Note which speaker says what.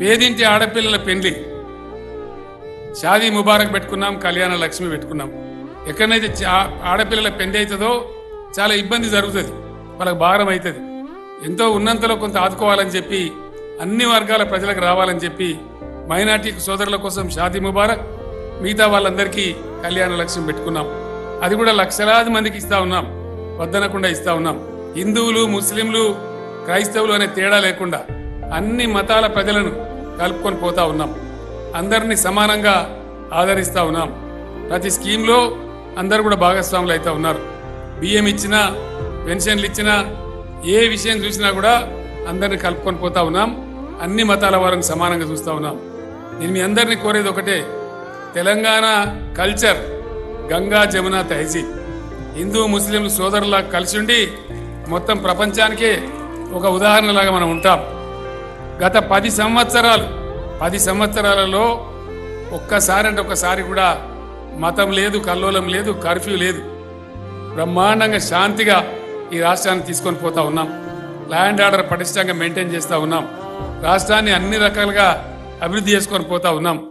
Speaker 1: పేదింటి ఆడపిల్లల పెళ్ళి షాదీ ముబారక్ పెట్టుకున్నాం కళ్యాణ లక్ష్మి పెట్టుకున్నాం. ఎక్కడైతే చా- ఆడపిల్లల పెళ్ళి అవుతుందో చాలా ఇబ్బంది జరుగుతుంది. వాళ్ళకి భారం అవుతుంది. ఎంతో ఉన్నంతలో కొంత ఆదుకోవాలని చెప్పి అన్ని వర్గాల ప్రజలకు రావాలని చెప్పి మైనార్టీ సోదరుల కోసం షాదీ ముబారక్ మిగతా వాళ్ళందరికీ కళ్యాణ లక్ష్యం పెట్టుకున్నాం. అది కూడా లక్షలాది మందికి ఇస్తా ఉన్నాం. వద్దనకుండా ఇస్తా ఉన్నాం. హిందువులు ముస్లింలు క్రైస్తవులు అనే తేడా లేకుండా అన్ని మతాల ప్రజలను కలుపుకొని పోతా ఉన్నాం. అందరినీ సమానంగా ఆదరిస్తూ ఉన్నాం. ప్రతి స్కీమ్లో అందరు కూడా భాగస్వాములు అయితే ఉన్నారు. బియ్యం ఇచ్చినా పెన్షన్లు ఇచ్చినా ఏ విషయం చూసినా కూడా అందరిని కలుపుకొని పోతా ఉన్నాం. అన్ని మతాల వారిని సమానంగా చూస్తూ ఉన్నాం. నేను మీ అందరినీ కోరేది ఒకటే తెలంగాణ కల్చర్ గంగా జమున తహజీబ్ హిందూ ముస్లింలు సోదరులా కలిసి ఉండి మొత్తం ప్రపంచానికే ఒక ఉదాహరణలాగా మనం ఉంటాం. గత పది సంవత్సరాలు పది సంవత్సరాలలో ఒక్కసారి అంటే ఒక్కసారి కూడా మతం లేదు కల్లోలం లేదు కర్ఫ్యూ లేదు. బ్రహ్మాండంగా శాంతిగా ఈ రాష్ట్రాన్ని తీసుకొని పోతా ఉన్నాం. ల్యాండ్ ఆర్డర్ పటిష్టంగా మెయింటైన్ చేస్తూ ఉన్నాం. రాష్ట్రాన్ని అన్ని రకాలుగా అభివృద్ధి చేసుకొని పోతా ఉన్నాం.